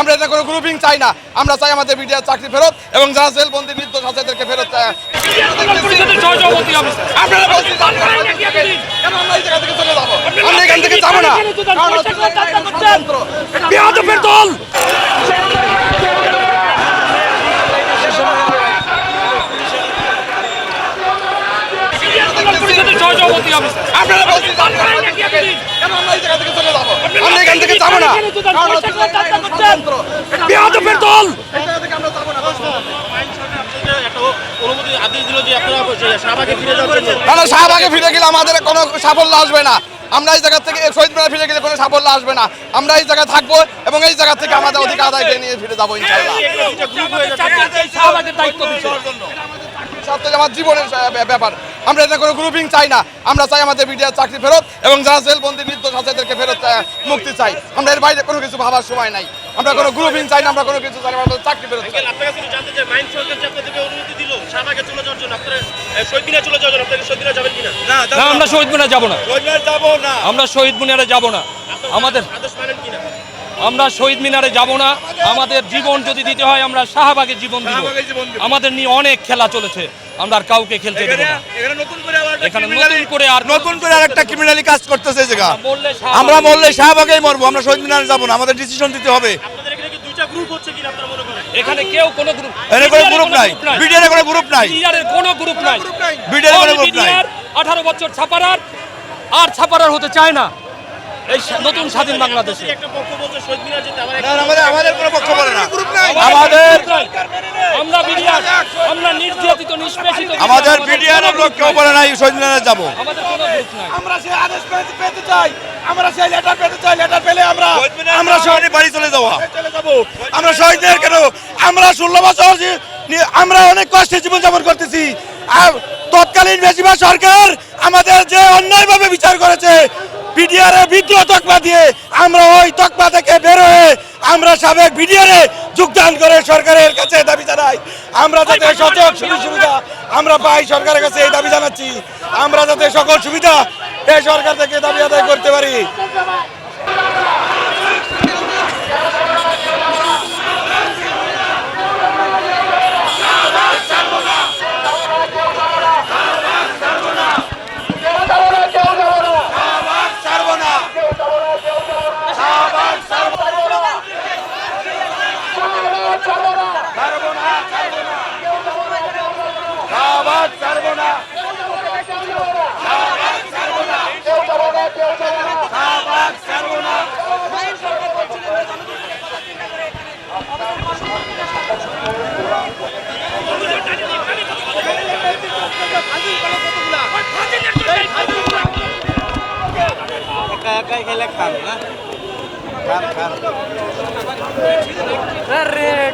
আমরা এটা কোনো গ্রুপিং চাই না। আমরা চাই আমাদের মিডিয়ার চাকরি ফেরত এবং যারা জেলবন্দি নির্দোষ আছে এদেরকে ফেরত চাই আমি। আপনারা বলছেন যে আপনারা কেন আমরা এই জায়গা থেকে চলে যাব। আমরা এখান থেকে যাব না। কারণ হচ্ছে যে এটা ষড়যন্ত্র। এটা বেয়াদবের দল সহসভাপতি আমি। আপনারা বলছেন আমরা এই জায়গা থেকে চলে যাব? আমরা এখান থেকে যাব না। বেয়াদবের দল না শাহবাগে ফিরে গেলে আমাদের কোনো সাফল্য আসবে না। আমরা এই জায়গা থেকে শহীদ মিনার ফিরে গেলে কোনো সাফল্য আসবে না। আমরা এই জায়গায় থাকব এবং এই জায়গা থেকে আমাদের অধিকার আদায় নিয়ে ফিরে যাব ইনশাল্লাহ ছাত্র আমার জীবনের ব্যাপার- আমরা এটা কোনো গ্রুপিং চাই না। আমরা চাই আমাদের মিডিয়ার চাকরি ফেরত এবং যারা জেলবন্দি নির্দোষ আছে এদেরকে ফেরত মুক্তি চাই। আমরা এর বাইরে কোনো কিছু ভাবার সময় নাই। আমরা কোনো গ্রুপিং চাই না আমরা কোনো কিছু চাই না আমরা চাকরি ফেরত আপনার কাছে জানতে চাই মাইন্ড সরকার যে আপনাদেরকে অনুমতি দিল শাহবাগে চলে যাওয়ার জন্য আপনারা শহীদ মিনার চলে যাওয়ার জন্য আপনারা শহীদ মিনার যাবেন কিনা? না না আমরা শহীদ মিনারে যাব না। যাব না। আমরা শহীদ মিনারে যাব না। আমাদের আদেশ মানেন কিনা? আমরা শহীদ মিনারে যাব না। আমাদের জীবন যদি দিতে হয় আমরা শাহবাগের জীবন দিব। আমাদের নিয়ে অনেক খেলা চলেছে। আমরা আর কাউকে খেলতে দেব না। এখানে নতুন করে আবার করে আর নতুন করে আরেকটা ক্রিমিনালি কাজ করতেছে এই জায়গা। আমরা মরলে শাহবাগেই মরবো আমরা শহীদ মিনারে যাব না। আমাদের ডিসিশন দিতে হবে। এখানে কি দুইটা গ্রুপ হচ্ছে কিনা আপনারা মনে করেন? এখানে কেউ কোনো গ্রুপ এখানে কোনো গ্রুপ নাই। বিডিআর কোনো গ্রুপ নাই। বিডিআরের কোনো গ্রুপ নাই। বিডিআর কোনো গ্রুপ নাই। আঠারো বছর ছাপারার আর ছাপারার হতে চায় না। এই নতুন স্বাধীন বাংলাদেশে। আমাদের আমাদের কোনো পক্ষ বলে না। আমাদের আমাদের আমরা বিডিআর আমরা নির্যাতিত নিষ্পেষিত আমাদের বিডিআর group কেউ বলে নাই শহীদ মিনারে যাব। আমাদের কোনো গ্রুপ নাই। আমরা সেই আদেশ পেতে চাই। আমরা সেই লেটার পেতে চাই। লেটার পেলে আমরা আমরা শহরে বাড়ি চলে যাওয়া। চলে যাব। আমরা শহীদদের কেন আমরা ষোলো বছর আমরা অনেক কষ্টে জীবন যাপন করতেছি। আর তৎকালীন বেশিরভাগ সরকার আমাদের যে অন্যায়ভাবে বিচার করেছে বিডিআর বিদ্রোহ তকমা দিয়ে আমরা ওই তকমা থেকে বের হয়ে আমরা সাবেক বিডিআর যোগদান করে সরকারের কাছে দাবি জানাই। আমরা যাতে সচক সুযোগ সুবিধা আমরা পাই সরকারের কাছে এই দাবি জানাচ্ছি। আমরা যাতে সকল সুবিধা এই সরকার থেকে দাবি আদায় করতে পারি। ছাড়বো না ছাড়বো না। ছাড়বো না শাহবাদ ছাড়বো না। শাহবাদ ছাড়বো না। কেউ ছাড়বো না। কেউ ছাড়বো না শাহবাদ ছাড়বো না একা একাই খেলে খান না? খান খান।